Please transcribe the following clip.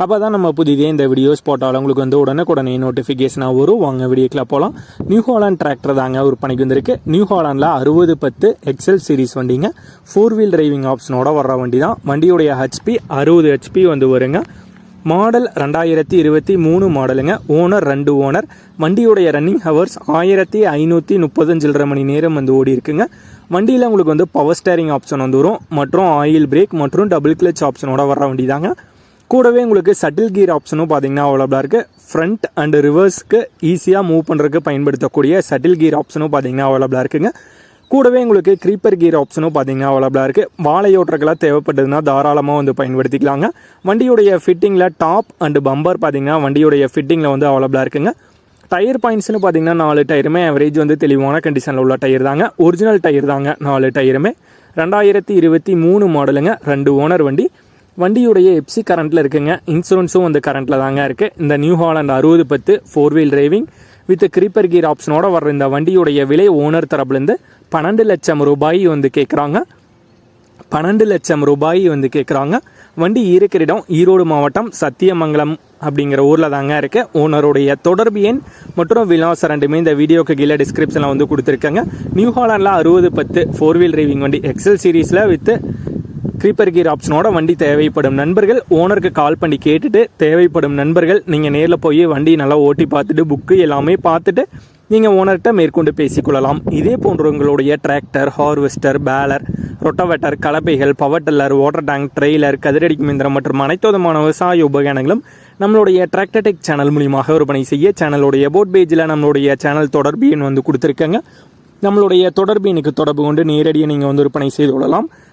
அப்போ தான் நம்ம புதிதே இந்த வீடியோஸ் போட்டாலும் உங்களுக்கு வந்து உடனுக்குடனே நோட்டிஃபிகேஷனாக வரும். வாங்க வீடியோக்கில் போகலாம் நியூ ஹாலாண்ட் டிராக்டர் தாங்க விற்பனைக்கு வந்திருக்கு. நியூ ஹாலாண்டில் அறுபது பத்து எக்ஸல் சீரிஸ் வண்டிங்க. ஃபோர் வீல் டிரைவிங் ஆப்ஷனோட வர்ற வண்டி தான் வண்டியுடைய ஹெச்பி அறுபது ஹெச்பி வந்து வருங்க. மாடல் ரெண்டாயிரத்தி இருபத்தி மூணு மாடலுங்க ஓனர் ரெண்டு ஓனர் வண்டியுடைய ரன்னிங் ஹவர்ஸ் ஆயிரத்தி ஐநூற்றி முப்பத்தஞ்சிலரை மணி நேரம் வந்து ஓடி இருக்குங்க. வண்டியில் உங்களுக்கு வந்து பவர் ஸ்டேரிங் ஆப்ஷன் வந்து வரும். மற்றும் ஆயில் பிரேக் மற்றும் டபுள் கிளச் ஆப்ஷனோட வர்ற வண்டி தாங்க கூடவே உங்களுக்கு சட்டில் கீர் ஆப்ஷனும் பார்த்தீங்கன்னா அவைலபிளாக இருக்குது ஃப்ரண்ட் அண்ட் ரிவர்ஸ்க்கு ஈஸியாக மூவ் பண்ணுறதுக்கு பயன்படுத்தக்கூடிய சட்டில் கீர் ஆப்ஷனும் பார்த்தீங்கன்னா அவைலபிளாக இருக்குங்க. கூடவே உங்களுக்கு க்ரீப்பர் கீர் ஆப்ஷனும் பார்த்தீங்கன்னா அவைலபிளாக இருக்குது வாழை தேவைப்பட்டதுன்னா தாராளமாக வந்து பயன்படுத்திக்கலாங்க. வண்டியுடைய ஃபிட்டிங்கில் டாப் அண்ட் பம்பர் பார்த்தீங்கன்னா வண்டியுடைய ஃபிட்டிங்கில் வந்து அவைலபிளாக இருக்குங்க. டயர் பாயிண்ட்ஸ்னு பார்த்தீங்கன்னா நாலு டயருமே ஆவரேஜ் வந்து தெளிவான கண்டிஷனில் உள்ள டயர் தாங்க. ஒரிஜினல் டயர் தாங்க நாலு டயருமே ரெண்டாயிரத்தி இருபத்தி மூணு மாடலுங்க ரெண்டு ஓனர் வண்டி. வண்டியுடைய எப்சி கரண்ட்டில் இருக்குங்க. இன்சூரன்ஸும் வந்து கரண்ட்டில் தாங்க இருக்குது இந்த நியூ ஹாலண்ட் அறுபது பத்து four wheel driving with creeper gear ஆப்ஷனோட வர்ற இந்த வண்டியுடைய விலை ஓனர் தரப்புலேருந்து பன்னெண்டு லட்சம் ரூபாய் வந்து கேட்குறாங்க பன்னெண்டு லட்சம் ரூபாய் வந்து கேட்குறாங்க வண்டி இருக்கிற இடம் ஈரோடு மாவட்டம் சத்தியமங்கலம் அப்படிங்கிற ஊரில் தாங்க இருக்குது ஓனருடைய தொடர்பு எண் மற்றும் விலாசம் ரெண்டுமே இந்த வீடியோக்கு கீழே டிஸ்கிரிப்ஷனில் வந்து கொடுத்துருக்காங்க. நியூ ஹாலண்டில் அறுபது பத்து ஃபோர் வீல் டிரைவிங் வண்டி எக்ஸல் சீரீஸில் வித் க்ரீப்பர் கீர் ஆப்ஷனோட வண்டி தேவைப்படும் நண்பர்கள். ஓனருக்கு கால் பண்ணி கேட்டுட்டு தேவைப்படும் நண்பர்கள் நீங்கள் நேரில் போய் வண்டி நல்லா ஓட்டி பார்த்துட்டு புக்கு எல்லாமே பார்த்துட்டு நீங்கள் ஓனர்கிட்ட மேற்கொண்டு பேசிக்கொள்ளலாம். இதே போன்ற உங்களுடைய tractor harvester baler rotavator கலப்பைகள் power tiller water tank trailer கதிரடிக்கும் இயந்திரம் மற்றும் அனைத்து விதமான விவசாய உபகரணங்களும் நம்மளுடைய டிராக்டர்டெக் சேனல் மூலியமாக விற்பனை செய்ய சேனலுடைய போட் பேஜில் நம்மளுடைய சேனல் தொடர்பு எண் வந்து கொடுத்துருக்கேங்க. நம்மளுடைய தொடர்பு எனக்கு தொடர்பு கொண்டு நேரடியாக நீங்கள் வந்து விற்பனை செய்து கொள்ளலாம்.